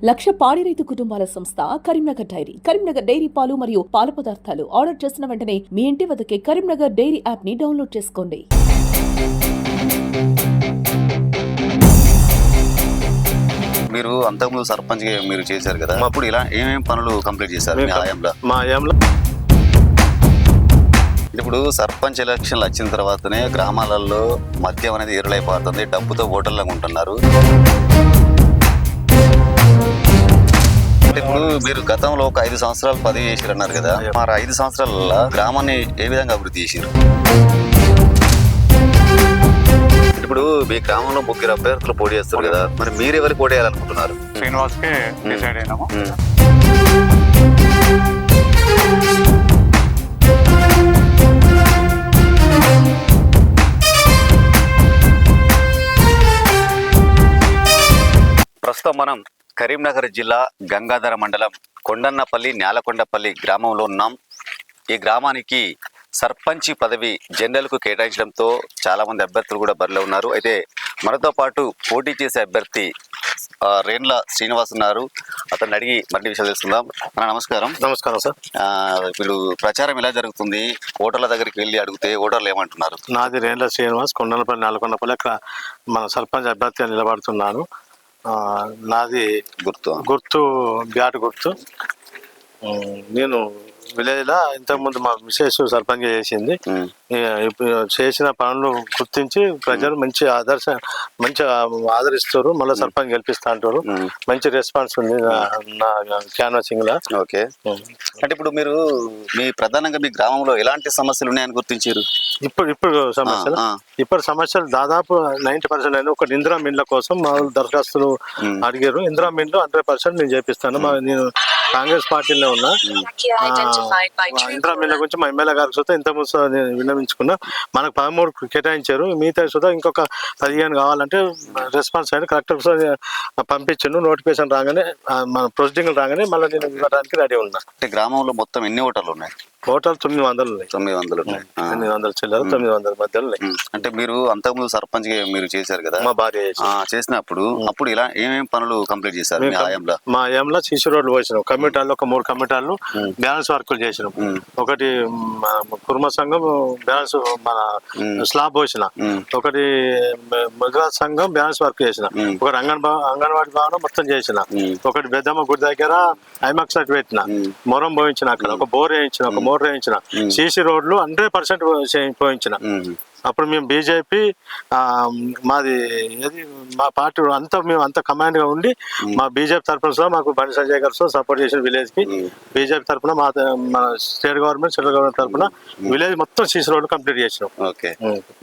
లక్ష పాడి రైతు కుటుంబాల సంస్థ కరీంనగర్ డైరీ కరీంనగర్ డైరీ పాలు మరియు పాల పదార్థాలు ఆర్డర్ చేసిన వెంటనే మీ ఇంటి వద్దకే కరీంనగర్ డైరీ యాప్ని డౌన్లోడ్ చేసుకోండి. మీరు అంతకుముందు సర్పంచ్గా మీరు చేశారు కదా అప్పుడు ఇలా ఏమేమి పనులు కంప్లీట్ చేశారు మీ హయాంలో మా ఏంలో ఇప్పుడు సర్పంచ్ ఎలక్షన్లు వచ్చిన తర్వాతనే గ్రామాలలో మద్యం అనేది ఎరులైపోతుంది డబ్బుతో ఓటర్లు ఉంటున్నారు. అంటే ఇప్పుడు మీరు గతంలో ఒక ఐదు సంవత్సరాలు పదవి చేసిరు అన్నారు కదా మరి ఐదు సంవత్సరాల గ్రామాన్ని ఏ విధంగా అభివృద్ధి చేసిరు ఇప్పుడు మీ గ్రామంలో ముగ్గురు అభ్యర్థులు పోటీ చేస్తారు కదా మరి మీరు ఎవరికి పోటీ చేయాలనుకుంటున్నారు? శ్రీనివాస్కి డిసైడ్ అయినాము. మనం కరీంనగర్ జిల్లా గంగాధర మండలం కొండన్నపల్లి నేలకొండపల్లి గ్రామంలో ఉన్నాం. ఈ గ్రామానికి సర్పంచి పదవి జనరల్కు కేటాయించడంతో చాలా మంది అభ్యర్థులు కూడా బరిలో ఉన్నారు. అయితే మనతో పాటు పోటీ చేసే అభ్యర్థి ఆ, రేండ్ల శ్రీనివాస్ ఉన్నారు. అతన్ని అడిగి మరిన్ని విషయాలు తెలుసుకుందాం. అన్న నమస్కారం. నమస్కారం సార్. ఇప్పుడు ప్రచారం ఎలా జరుగుతుంది? ఓటర్ల దగ్గరికి వెళ్ళి అడిగితే ఓటర్లు ఏమంటున్నారు? నాది రేండ్ల శ్రీనివాస్ కొండలపల్లి నల్గొండపల్లి అక్కడ మన సర్పంచ్ అభ్యర్థిగా నిలబడుతున్నాను. నాది గుర్తు. గుర్తు బ్యాట్ గుర్తు. నేను విలేజ్లో ఇంతకుముందు మా మిసెస్ సర్పంచ్ చేసింది. చేసిన పనులు గుర్తించి ప్రజలు మంచి ఆదర్శ మంచి ఆదరిస్తారు. మళ్ళీ సర్పంచ్ గెలిపిస్తా అంటారు. మంచి రెస్పాన్స్ ఉంది నా- క్యాన్వాసింగ్లో ఓకే. అంటే ఇప్పుడు మీరు మీ ప్రధానంగా మీ గ్రామంలో ఎలాంటి సమస్యలు ఉన్నాయని గుర్తించారు? ఇప్పుడు ఇప్పుడు సమస్యలు. ఇప్పుడు సమస్యలు దాదాపు నైన్టీ పర్సెంట్ అయినా ఒక ఇందిరా మిన్ల కోసం మా దరఖాస్తులు. అడిగారు. ఇందిరా మిన్లు హండ్రెడ్ పర్సెంట్ నేను చేపిస్తాను. మా నేను కాంగ్రెస్ పార్టీలో ఉన్నా. ఇందిరా గురించి మా ఎమ్మెల్యే గారికి సుతా ఇంత ముందు నేను విన్నవించుకున్నా. మనకు పదమూడు కేటాయించారు. మిగతా సుతా ఇంకొక పదిహేను కావాలంటే రెస్పాన్స్ అయిన కలెక్టర్ పంపించిండు. నోటిఫికేషన్ రాగానే మన ప్రొసీడింగ్ రాగానే మళ్ళీ నేను ఇవ్వడానికి రెడీ ఉన్నా. అంటే గ్రామంలో మొత్తం ఎన్ని ఓటర్లు ఉన్నాయి టోటల్ తొమ్మిది వందలు ఉన్నాయి. తొమ్మిది వందలు ఉన్నాయి. ఎనిమిది వందల చిల్లర తొమ్మిది వందల మధ్యలో ఉన్నాయి. అంటే మీరు అంతకుముందు సర్పంచ్ మీరు చేశారు కదా? మా భార్య చేసినప్పుడు అప్పుడు ఇలా ఏమేమి పనులు కంప్లీట్ చేశారు మీ ఏంలో సీసీ రోడ్లు పోసినాం. కమిటాల్లో ఒక మూడు కమిటాలు బ్యాలెన్స్ వర్కులు చేసినాం. ఒకటి కుర్మ సంఘం బ్యాలెన్స్ మన స్లాబ్ పోసిన. ఒకటి ముద్రాజ్ సంఘం బ్యాలెన్స్ వర్క్ చేసిన. ఒకటి అంగన్ అంగన్వాడీ భవనం మొత్తం చేసిన. ఒకటి పెద్దమ్మ గుడి దగ్గర ఐమాక్స్ పెట్టిన. మొరం పోయించిన అక్కడ. ఒక బోర్ వేయించిన. ఒక మోటార్ వేయించిన. సీసీ రోడ్లు హండ్రెడ్ పర్సెంట్ పోయించిన. అప్పుడు మేము బీజేపీ మాది ఏది మా పార్టీ అంతా మేము అంత కమాండ్గా ఉండి మా బీజేపీ తరఫున మాకు బండి సంజయ్ గారు సపోర్ట్ చేసిన విలేజ్కి బీజేపీ తరఫున మా మన స్టేట్ గవర్నమెంట్ సెంట్రల్ గవర్నమెంట్ తరఫున విలేజ్ మొత్తం సీసీ రోడ్ కంప్లీట్ చేసినాం. ఓకే.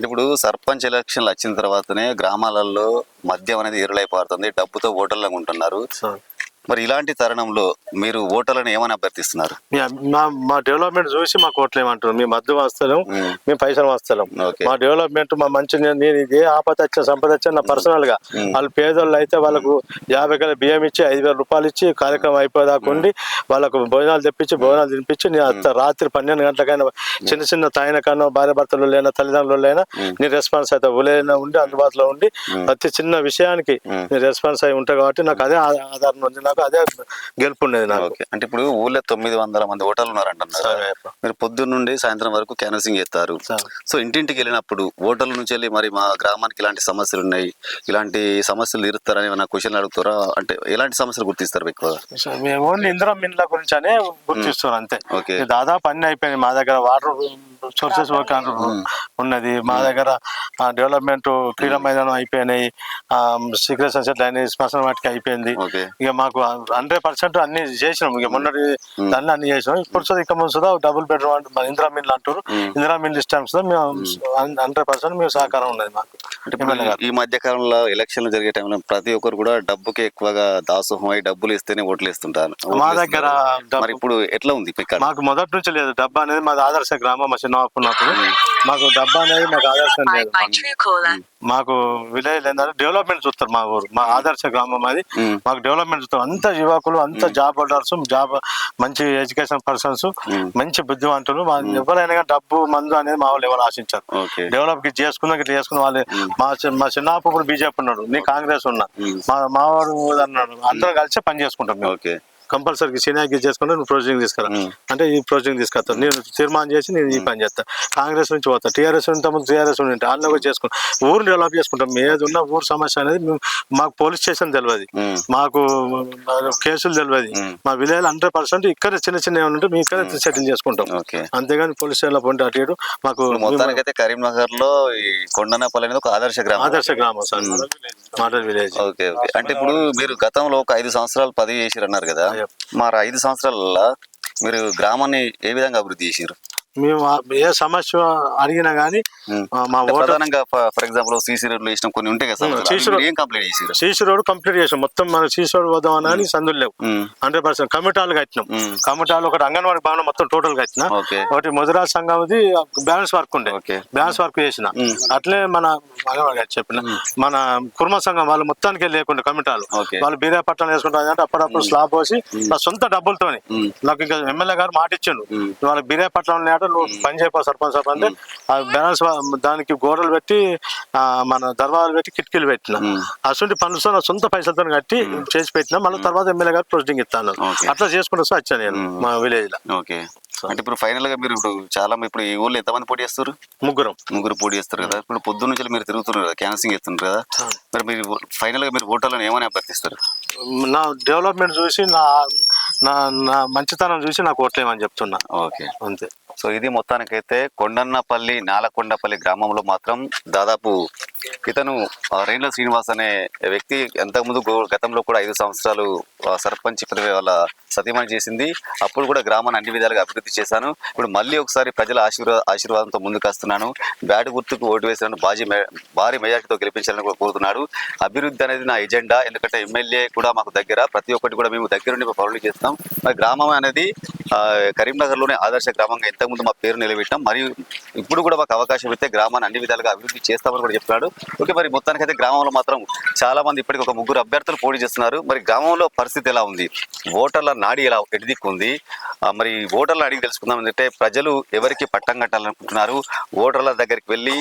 ఇప్పుడు సర్పంచ్ ఎలక్షన్లు వచ్చిన తర్వాతనే గ్రామాలలో మద్యం అనేది ఎరులైపోతుంది డబ్బుతో ఓటర్లు ఉంటున్నారు. మరి ఇలాంటి తరుణంలో మీరు ఓటర్లను ఏమని అభ్యర్థిస్తున్నారు? మీ- మా డెవలప్మెంట్ చూసి మాకు ఓట్లు ఏమంటారు మేము మద్దు వస్తలేం మ్మ్. పైసలు వస్తలేం. మా డెవలప్మెంట్ మా మంచి నేను ఇదే ఆపద వచ్చా సంపద వచ్చా నా పర్సనల్గా. వాళ్ళు పేదోళ్ళు అయితే వాళ్ళకు యాభై వేల బియ్యం ఇచ్చి ఐదు వేల రూపాయలు ఇచ్చి కార్యక్రమం అయిపోయేదాకా ఉండి వాళ్ళకు భోజనాలు తెప్పించి భోజనాలు తినిపించి నేను రాత్రి పన్నెండు గంటలకైనా చిన్న చిన్న తాయిన కన్నా భార్య భర్తలు లేనా తల్లిదండ్రులు లేనా నేను రెస్పాన్స్ అయితే ఉలేనా ఉండి అందుబాటులో ఉండి ప్రతి చిన్న విషయానికి నేను రెస్పాన్స్ అయి ఉంటా కాబట్టి నాకు అదే ఆ- ఆధారం ఉంది. నాకు అదే గెలుపు ఉండేది నాకు. ఓకే. అంటే ఇప్పుడు ఊళ్ళో తొమ్మిది వందల మంది ఓటర్లు ఉన్నారంటున్నారు. మీరు పొద్దున్న నుండి సాయంత్రం వరకు క్యాన్వసింగ్ చేస్తారు. సో ఇంటింటికి వెళ్ళినప్పుడు ఓటర్ల నుంచి వెళ్ళి మరి మా గ్రామానికి ఇలాంటి సమస్యలు ఉన్నాయి ఇలాంటి సమస్యలు తీరుస్తారని ఏమైనా క్వశ్చన్లు అడుగుతారా? అంటే ఎలాంటి సమస్యలు గుర్తిస్తారు ఎక్కువగా మేము ఓన్లీ ఇందిరా మిన్ల గురించి అనే గుర్తిస్తున్నాం అంతే. దాదాపు అన్ని అయిపోయినాయి మా దగ్గర. వాటర్ సోర్సెస్ వర్క్ ఉన్నది. మా దగ్గర డెవలప్మెంట్ క్రీడా మైదానం అయిపోయినాయి. సీక్రెట్ సన్సెట్ లైన్ శ్మశాన వాటికి అయిపోయింది. ఇక మాకు హండ్రెడ్ పర్సెంట్ అన్ని చేసినాం. ఇక మొన్నటి దాన్ని అన్ని చేసినాం. ఇప్పుడు సో ఇక ముందు డబుల్ బెడ్రూమ్ ఇందిరా మిన్లు అంటారు ఇందిరా సుధా మేము హండ్రెడ్ పర్సెంట్ మేము సహకారం ఉన్నది మాకు. అంటే ఇప్పుడు ఈ మధ్య కాలంలో ఎలక్షన్లు జరిగే టైంలో ప్రతి ఒక్కరు కూడా డబ్బుకి ఎక్కువగా దాసోహం అయి డబ్బులు ఇస్తేనే ఓట్లు వేస్తుంటారు. మా దగ్గర మరి ఇప్పుడు ఎట్లా ఉంది ఇక్కడ మాకు మొదటి నుంచి లేదు. డబ్బా అనేది మాది ఆదర్శ గ్రామం మా చిన్న చిన్నప్పుడు ఉన్నప్పుడు. మాకు డబ్బా అనేది మాకు ఆదర్శం లేదు. మాకు విలేజ్ ఏంటంటే డెవలప్మెంట్ చూస్తారు మా ఊరు మా ఆదర్శ గ్రామం అది. మాకు డెవలప్మెంట్ చూస్తారు. అంత యువకులు అంత జాబ్ హోల్డర్స్ జాబ్ మంచి ఎడ్యుకేషన్ పర్సన్స్ మంచి బుద్ధివంతులు మా- ఎవరైనా డబ్బు మందు అనేది మా వాళ్ళు ఎవరు ఆశించారు. డెవలప్ గిట్ చేసుకున్నా గిట్ల చేసుకున్న వాళ్ళు మా మా చిన్నప్పుడు బీజేపీ ఉన్నాడు నీ కాంగ్రెస్ ఉన్నా. మా మావాడు అన్నాడు అందరం కలిసి పని చేసుకుంటాం మేము. ఓకే. కంపల్సరీ సీనియాకి చేసుకుంటే నువ్వు ప్రొసీడింగ్ తీసుకురా. అంటే ఈ ప్రొసీడింగ్ తీసుకొస్తాను నేను తీర్మానం చేసి నేను ఈ పని చేస్తా కాంగ్రెస్ నుంచి పోతా. టీఆర్ఎస్ ఇంత ముందు టీఆర్ఎస్ ఉంటే అన్న కూడా చేసుకుంటాం ఊరు డెవలప్ చేసుకుంటాం. ఏది ఉన్న ఊరు సమస్య అనేది మాకు పోలీస్ స్టేషన్ తెలియదు. మాకు కేసులు తెలియదు మా విలేజ్ హండ్రెడ్ పర్సెంట్ ఇక్కడ చిన్న చిన్న ఏమైనా ఉంటే మేము ఇక్కడ సెటిల్ చేసుకుంటాం. అంతేగాని పోలీస్ స్టేషన్లో పోతే అటు ఇటు మాకు ఇప్పుడు మొత్తానికి అయితే కరీంనగర్లో ఈ కొండనపల్లి అనేది ఒక ఆదర్శ గ్రామం. ఆదర్శ గ్రామం sir. Model village. Okay okay. అంటే ఇప్పుడు మీరు గతంలో ఒక ఐదు సంవత్సరాలు పదవి చేసిరు అన్నారు కదా. మరి ఐదు సంవత్సరాల మీరు గ్రామాన్ని ఏ విధంగా అభివృద్ధి చేసారు మేము ఏ సమస్య అడిగినా గానీ మా ప్రధానంగా ఫర్ ఎగ్జాంపుల్ సీసీ రోడ్లు వేసిన కొన్ని ఉంటాయి కదా రోడ్- ఏం కంప్లీట్ చేసిరు సీసీ రోడ్ కంప్లీట్ చేసాం. మొత్తం మన సీసీ రోడ్ పోదాం అని సందులు లేవు. హండ్రెడ్ పర్సెంట్ కమిటాలు కట్టినాం. కమిటాలు ఒకటి అంగన్వాడీ భవనం మొత్తం టోటల్ కట్టిన. ఒకటి ముదిరాజ్ సంఘంది బ్యాలెన్స్ వర్క్ ఉండే. ఓకే. బ్యాలెన్స్ వర్క్ చేసిన. అట్లే మన అంగన్వాడీ చెప్పిన. మన కుర్మ సంఘం వాళ్ళు మొత్తానికే లేకుండా కమిటాలు. వాళ్ళు బీరే పట్టణం వేసుకుంటారు అంటే అప్పుడప్పుడు స్లాబ్ పోసి నా సొంత డబ్బులతోని. నాకు ఇంకా ఎమ్మెల్యే గారు మాట ఇచ్చిండు. వాళ్ళకి బీరే పట్టణం లేట నువ్వు పని చేయపో సర్పంచ్ సర్పంచ్ అంటే ఆ బ్యాలెన్స్ వా- దానికి గోడలు పెట్టి మన దర్వాజాలు పెట్టి కిటికీలు పెట్టిన. అటువంటి పనులతో నా సొంత పైసలతో కట్టి చేసి పెట్టిన మళ్ళీ తర్వాత ఎమ్మెల్యే గారు ప్రొసీడింగ్ ఇస్తాను. అట్లా చేసుకుంటూ వచ్చాను నేను మా విలేజ్లో ఓకే అంటే ఇప్పుడు ఫైనల్గా మీరు ఇప్పుడు చాలా ఇప్పుడు ఈ ఊళ్ళో ఎంతమంది పోటీ చేస్తారు? ముగ్గురం. ముగ్గురు పోటీ చేస్తారు కదా. ఇప్పుడు పొద్దున్న నుంచి మీరు తిరుగుతున్నారు కదా క్యాన్సింగ్ చేస్తున్నారు కదా. మరి మీరు ఫైనల్గా మీరు ఓటర్లను ఏమని అభ్యర్థిస్తారు? నా డెవలప్మెంట్ చూసి నా నా నా మంచితనం చూసి నాకు ఓట్లేమని చెప్తున్నా. ఓకే. అంతే. సో ఇది మొత్తానికైతే కొండన్నపల్లి నాలకొండపల్లి గ్రామంలో మాత్రం దాదాపు ఇతను ఆ, రేండ్ల శ్రీనివాస్ అనే వ్యక్తి ఎంతకుముందు గతంలో కూడా ఐదు సంవత్సరాలు సర్పంచ్ పదవి వాళ్ళ సతీమణి చేసింది. అప్పుడు కూడా గ్రామాన్ని అన్ని విధాలుగా అభివృద్ధి చేశాను. ఇప్పుడు మళ్ళీ ఒకసారి ప్రజల ఆశీర్వా ఆశీర్వాదంతో ముందుకు వస్తున్నాను బ్యాట్ గుర్తుకు ఓటు వేసినాను బాజీ భారీ మెజార్టీతో గెలిపించాలని కూడా కోరుతున్నాడు. అభివృద్ధి అనేది నా ఎజెండా. ఎందుకంటే ఎమ్మెల్యే కూడా మాకు దగ్గర. ప్రతి ఒక్కటి కూడా మేము దగ్గరుండి పనులు చేస్తాం. మరి గ్రామం అనేది కరీంనగర్లోనే ఆదర్శ గ్రామంగా ఇంతకుముందు మా పేరు నిలబెట్టాం. మరియు ఇప్పుడు కూడా మాకు అవకాశం ఇస్తే గ్రామాన్ని అన్ని విధాలుగా అభివృద్ధి చేస్తామని కూడా చెప్తున్నాడు. ఓకే మరి మొత్తానికైతే గ్రామంలో మాత్రం చాలా మంది ఇప్పటికి ఒక ముగ్గురు అభ్యర్థులు పోటీ చేస్తున్నారు. మరి గ్రామంలో పరిస్థితి ఎలా ఉంది? ఓటర్ల నాడి ఎలా ఎడిదిక్కుంది మరి ఓటర్ల అడిగి తెలుసుకుందాం. ఏంటంటే ప్రజలు ఎవరికి పట్టం కట్టాలనుకుంటున్నారు? ఓటర్ల దగ్గరికి వెళ్ళి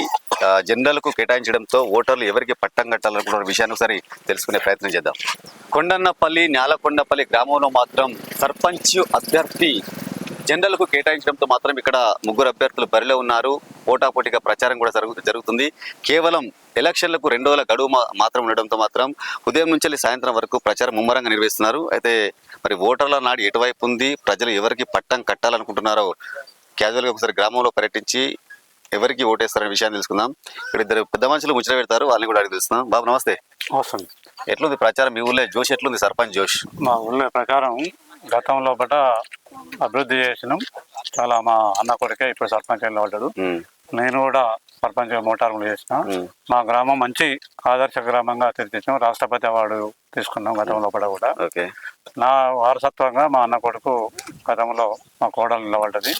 జనరల్కు కేటాయించడంతో ఓటర్లు ఎవరికి పట్టం కట్టాలనుకున్న విషయాన్ని ఒకసారి తెలుసుకునే ప్రయత్నం చేద్దాం. కొండన్నపల్లి న్యాలకొండపల్లి గ్రామంలో మాత్రం సర్పంచ్ అభ్యర్థి జనరల్కు కేటాయించడంతో మాత్రం ఇక్కడ ముగ్గురు అభ్యర్థులు బరిలో ఉన్నారు. పోటాపోటీగా ప్రచారం కూడా జరుగు జరుగుతుంది. కేవలం ఎలక్షన్లకు రెండు రోజుల గడువు మాత్రం ఉండడంతో మాత్రం ఉదయం నుంచి సాయంత్రం వరకు ప్రచారం ముమ్మరంగా నిర్వహిస్తున్నారు. అయితే మరి ఓటర్ల నాడు ఎటువైపు ఉంది? ప్రజలు ఎవరికి పట్టం కట్టాలనుకుంటున్నారో క్యాజువల్గా ఒకసారి గ్రామంలో పర్యటించి ఎవరికి ఓటేస్తారనే విషయాన్ని తెలుసుకుందాం. ఇక్కడ ఇద్దరు పెద్ద మనుషులు ముచ్చట పెడతారు వాళ్ళని కూడా అడిగి తెలుస్తున్నాం బాబు నమస్తే. అవసరం ఎట్లుంది ప్రచారం మీ ఊళ్ళో? జోష్ ఎట్లుంది? సర్పంచ్ జోష్. మా ఊళ్ళో ప్రకారం గతంలో పట అభివృద్ధి చేసినాం. చాలా మా అన్న కొడుకే ఇప్పుడు సర్పంచ్ ఉమ్, నేను కూడా సర్పంచ్ మోటార్లు చేసిన. మా గ్రామం మంచి ఆదర్శ గ్రామంగా తీర్చిచ్చాం. రాష్ట్రపతి అవార్డు తీసుకున్నాం గతంలో కూడా ఓకే. నా వారసత్వంగా మా అన్న కొడుకు గతంలో మా కోడలు నిలబడ్డది.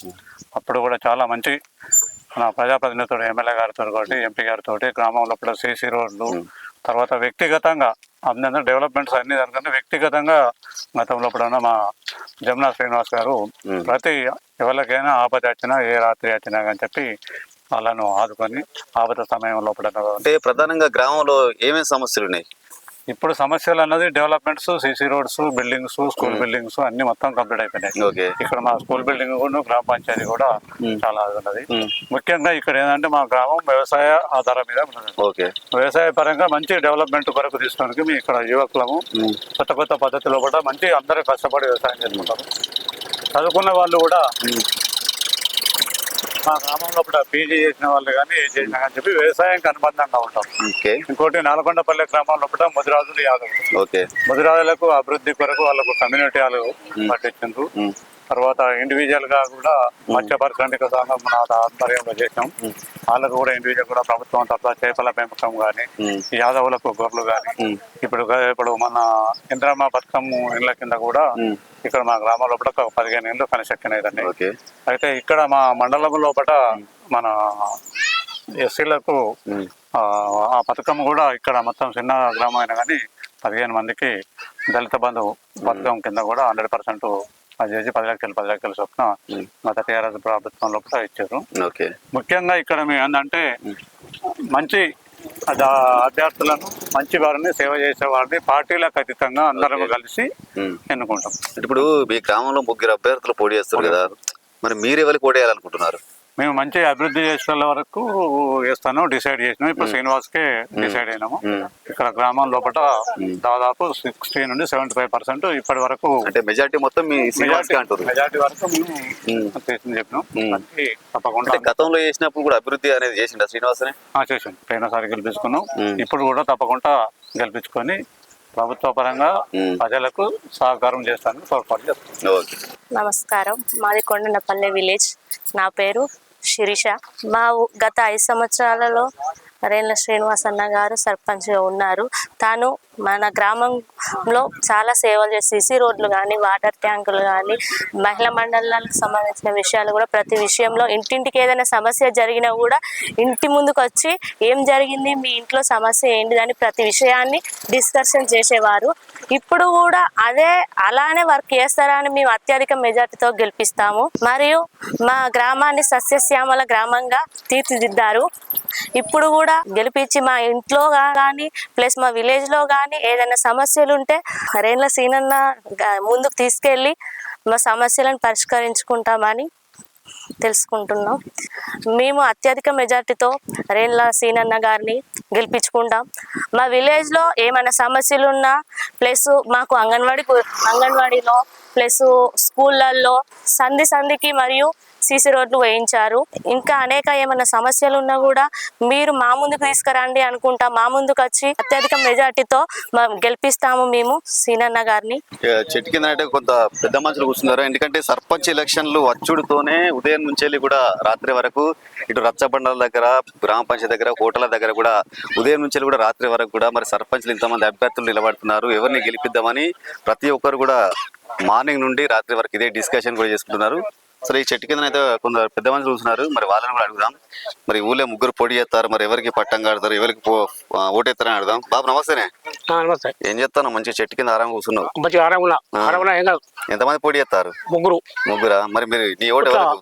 అప్పుడు కూడా చాలా మంచి మన ప్రజాప్రతినిధులతో ఎమ్మెల్యే గారితో ఒకటి ఎంపీ గారితో గ్రామంలో కూడా సీసీ రోడ్లు తర్వాత వ్యక్తిగతంగా అందరూ డెవలప్మెంట్స్ అన్ని దానికంటే వ్యక్తిగతంగా గతంలో కూడా మా జమునా శ్రీనివాస్ గారు ప్రతి ఎవరికైనా ఆపద వచ్చినా ఏ రాత్రి వచ్చినా కానీ చెప్పి వాళ్ళను ఆదుకొని ఆపద సమయంలో కూడా అంటే ప్రధానంగా గ్రామంలో ఏమేమి సమస్యలు ఉన్నాయి? ఇప్పుడు సమస్యలు అన్నది developments CC roads buildings school buildings అన్ని మొత్తం కంప్లీట్ అయిపోయినాయి. ఓకే ఇక్కడ మా స్కూల్ బిల్డింగ్ కూడా గ్రామ పంచాయతీ కూడా చాలా అది ఉన్నది. ముఖ్యంగా ఇక్కడ ఏంటంటే మా గ్రామం వ్యవసాయ ఆధారం మీద వ్యవసాయ పరంగా మంచి డెవలప్మెంట్ కొరకు తీసుకోవడానికి మేము ఇక్కడ యువకులము కొత్త కొత్త పద్ధతిలో కూడా మంచి అందరూ కష్టపడి వ్యవసాయం చేసుకుంటారు. చదువుకున్న వాళ్ళు కూడా మా గ్రామంలో కూడా పీజీ చేసిన వాళ్ళు కానీ ఏ చేసినా కానీ చెప్పి వ్యవసాయానికి అనుబంధంగా ఉంటాం. ఓకే. ఇంకోటి నల్గొండపల్లి గ్రామంలో కూడా ముదిరాజులు యాదవ్. ఓకే. ముదిరాజులకు అభివృద్ధి కొరకు వాళ్ళకు కమ్యూనిటీ వాళ్ళు పట్టించారు తర్వాత ఇండివిజువల్గా కూడా మత్స్య పారిశ్రామిక సంఘం మన ఆధ్వర్యంలో చేసాం వాళ్ళకు కూడా ఇండివిజువల్ కూడా ప్రభుత్వం తప్ప చేపల పెంపకం కానీ ఉమ్, యాదవులకు గొర్రెలు కానీ ఇప్పుడు ఇప్పుడు మన ఇంద్రమ్మ బతుకమ్మ ఇళ్ళ కింద కూడా. ఇక్కడ మా గ్రామం లోపల ఒక పదిహేను ఇళ్ళు ఓకే. అయితే ఇక్కడ మా మండలం లోపల మన ఎస్సీలకు ఆ పథకం కూడా ఇక్కడ మొత్తం చిన్న గ్రామం అయినా కానీ పదిహేను మందికి దళిత బంధు పథకం కింద కూడా హండ్రెడ్ పర్సెంట్ అది చేసి పది లక్షలు పది లక్షల చొప్పున. గత టీఆర్ఎస్ ప్రభుత్వం లోపల ఇచ్చారు. ఓకే. ముఖ్యంగా ఇక్కడ మేము ఏంటంటే మంచి అభ్యర్థులను మంచి వారిని సేవ చేసే వారిని పార్టీలకు అతీతంగా అందరం కలిసి. ఎన్నుకుంటాం. ఇప్పుడు మీ గ్రామంలో ముగ్గురు అభ్యర్థులు పోటీ చేస్తారు కదా. మరి మీరు ఎవరికి పోటీ చేయాలనుకుంటున్నారు మేము మంచి అభివృద్ధి చేసే వరకు వేస్తాను డిసైడ్ చేసినాం. ఇప్పుడు శ్రీనివాస్కే డిసైడ్ అయినాము. ఇక్కడ గ్రామం లోపల దాదాపు సిక్స్టీ నుండి సెవెంటీ ఫైవ్ పర్సెంట్ ఇప్పటి వరకు అంటే మెజారిటీ మొత్తం మెజార్టీ వరకు మేము ఉమ్. చేసింది చెప్పినాం. తప్పకుండా గతంలో చేసినప్పుడు కూడా అభివృద్ధి అనేది చేసిండ శ్రీనివాసనే? ఆ, చేసాం పోయినసారి గెలిపించుకున్నాం. ఇప్పుడు కూడా తప్పకుండా గెలిపించుకొని ప్రభుత్వ పరంగా. ప్రజలకు సహకారం చేస్తానికి తోడ్పాటు చేస్తాం ఓకే. నమస్కారం. మాది కొండనపల్లె విలేజ్. నా పేరు శిరీష. మా గత ఐదు సంవత్సరాలలో రేణుల శ్రీనివాస్ అన్న గారు సర్పంచ్గా ఉన్నారు. తాను మన గ్రామంలో చాలా సేవలు చేసి సిసి రోడ్లు కానీ వాటర్ ట్యాంకులు కానీ మహిళా మండలాలకు సంబంధించిన విషయాలు కూడా ప్రతి విషయంలో ఇంటింటికి ఏదైనా సమస్య జరిగినా కూడా ఇంటి ముందుకు వచ్చి ఏం జరిగింది మీ ఇంట్లో సమస్య ఏంటిదని ప్రతి విషయాన్ని డిస్కషన్ చేసేవారు. ఇప్పుడు కూడా అదే అలానే వర్క్ చేస్తారా అని మేము అత్యధిక మెజార్టీతో గెలిపిస్తాము. మరియు మా గ్రామాన్ని సస్యశ్యామల గ్రామంగా తీర్చిదిద్దారు. ఇప్పుడు కూడా గెలిపించి మా ఇంట్లో కానీ ప్లస్ మా విలేజ్లో కానీ కానీ ఏదైనా సమస్యలు ఉంటే రేణుల సీనన్న ముందుకు తీసుకెళ్ళి మా సమస్యలను పరిష్కరించుకుంటామని తెలుసుకుంటున్నాం. మేము అత్యధిక మెజార్టీతో రేణుల సీనన్న గారిని గెలిపించుకుంటాం. మా విలేజ్లో ఏమైనా సమస్యలు ఉన్నా ప్లస్ మాకు అంగన్వాడీ అంగన్వాడీలో ప్లస్ స్కూళ్ళల్లో సంధి సంధికి మరియు సీసీ రోడ్లు వేయించారు. ఇంకా అనేక ఏమైనా సమస్యలు ఉన్నా కూడా మీరు మా ముందుకు తీసుకురండి అనుకుంటా మా ముందుకు వచ్చి అత్యధిక మెజార్టీతో గెలిపిస్తాము మేము సీనన్న గారిని. చెట్టు కింద అంటే కొంత పెద్ద మనుషులు కూర్చున్నారు. ఎందుకంటే సర్పంచ్ ఎలక్షన్లు వచ్చుడుతోనే ఉదయం నుంచి వెళ్ళి కూడా రాత్రి వరకు ఇటు రచ్చబండల దగ్గర గ్రామ పంచాయతీ దగ్గర హోటళ్ళ దగ్గర కూడా ఉదయం నుంచి వెళ్ళి కూడా రాత్రి వరకు కూడా మరి సర్పంచ్లు ఇంతమంది అభ్యర్థులు నిలబడుతున్నారు. ఎవరిని గెలిపిద్దామని ప్రతి ఒక్కరు కూడా మార్నింగ్ నుండి రాత్రి వరకు ఇదే డిస్కషన్ కూడా చేసుకుంటున్నారు. సరే ఈ చెట్టు కింద అయితే కొందరు పెద్ద మనుషులు చూస్తున్నారు మరి వాళ్ళని కూడా అడుగుదాం. మరి ఊళ్ళో ముగ్గురు పొడి చేస్తారు. మరి ఎవరికి పట్టం కడతారు ఎవరికి ఓటేస్తారని అడుగుదాం. బాబు నమస్తేనే. నమస్తే. ఏం చేస్తాను మంచి చెట్టు కింద ఆరాం కూర్చున్నావు. ఎంతమంది పోటీ చేస్తారు? ముగ్గురు. ముగ్గురా? మరి మీరు నీ ఓటు ఎవరకు?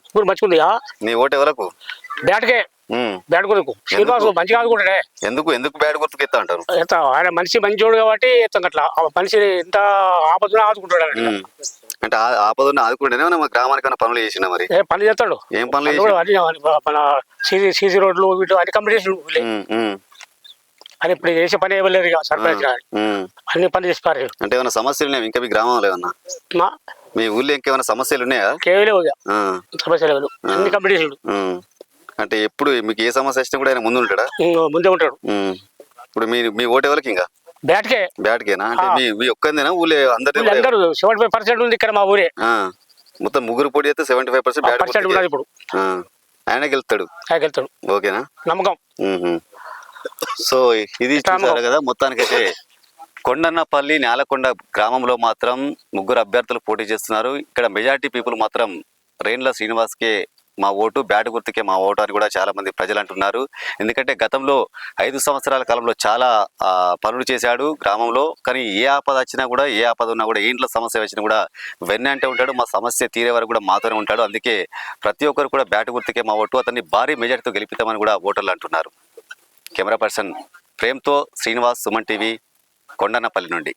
నీ ఓటు ఎవరకు? బ్యాట్కే. బ్యాట్ కొనుక్కు. శ్రీనివాసు మంచిగా ఆదుకుంటాడే ఎందుకు? ఎందుకు బ్యాడ్ గుర్తుకు ఎత్తా అంటారు? ఆయన మనిషి మంచోడు కాబట్టి ఎత్తాం అట్లా మనిషి ఎంత ఆపదలో ఆదుకుంటాడు. అంటే ఆ- ఆపదన్న ఆదుకుంటేనే మన గ్రామానికి పనులు చేసినా మరి? ఏ పని చేస్తాడు? ఏం పనులు కూడా మన సీసీ సీసీ రోడ్లు వీటి అన్ని కంప్లీట్ అని ఇప్పుడు చేసే పని ఇవ్వలేదు సర్పంచ్ గారు. అన్ని పని చేసి పారు అంటే ఏమైనా సమస్యలు ఉన్నాయా? ఇంకా మీ గ్రామంలో ఏమన్నా? మా? మీ ఊళ్ళో ఇంకేమైనా సమస్యలు ఉన్నాయా? కేవలం ఇక. ఆ, సమస్య లేదు అన్ని కంప్లీట్. అంటే ఎప్పుడు మీకు ఏ సమస్య వచ్చినా కూడా ఆయన ముందు ఉంటాడా? ముందే ఉంటాడు. ఉమ్. ఇప్పుడు మీ మీ ఓటు ఎవరికి ఇంకా? బ్యాట్కే. బ్యాట్కేనా? అంటే. మీ మీ ఒక్కందేనా ఊళ్ళో అందరి వీళ్ళందరూ సెవెంటీ ఫైవ్ పర్సెంట్ ఉంది ఇక్కడ మా ఊరే. మొత్తం ముగ్గురు పోటీ చేస్తే సెవెంటీ ఫైవ్ పర్సెంట్ పర్సెంట్ ఉన్నది ఇప్పుడు. ఆయన గెలుస్తాడు. ఆయన వెళ్తాడు ఓకేనా? నమ్మకం. మ్మ్. సో ఇది. చూసారు కదా మొత్తానికైతే కొండన్నపల్లి నేలకొండ గ్రామంలో మాత్రం ముగ్గురు అభ్యర్థులు పోటీ చేస్తున్నారు. ఇక్కడ మెజారిటీ పీపుల్ మాత్రం రేణుల శ్రీనివాస్కే మా ఓటు బ్యాట్ గుర్తుకే మా ఓటు అని కూడా చాలా మంది ప్రజలు అంటున్నారు ఎందుకంటే గతంలో ఐదు సంవత్సరాల కాలంలో చాలా పనులు చేశాడు గ్రామంలో. కానీ ఏ ఆపద వచ్చినా కూడా ఏ ఆపద ఉన్నా కూడా ఇంట్లో సమస్య వచ్చినా కూడా వెన్న అంటే ఉంటాడు. మా సమస్య తీరే వరకు కూడా మాతోనే ఉంటాడు. అందుకే ప్రతి ఒక్కరు కూడా బ్యాట్ గుర్తుకే మా ఓటు. అతన్ని భారీ మెజార్టీతో గెలిపిస్తామని కూడా ఓటర్లు అంటున్నారు. కెమెరా పర్సన్ ప్రేమ్తో శ్రీనివాస్ సుమన్ టీవీ కొండన్నపల్లి నుండి.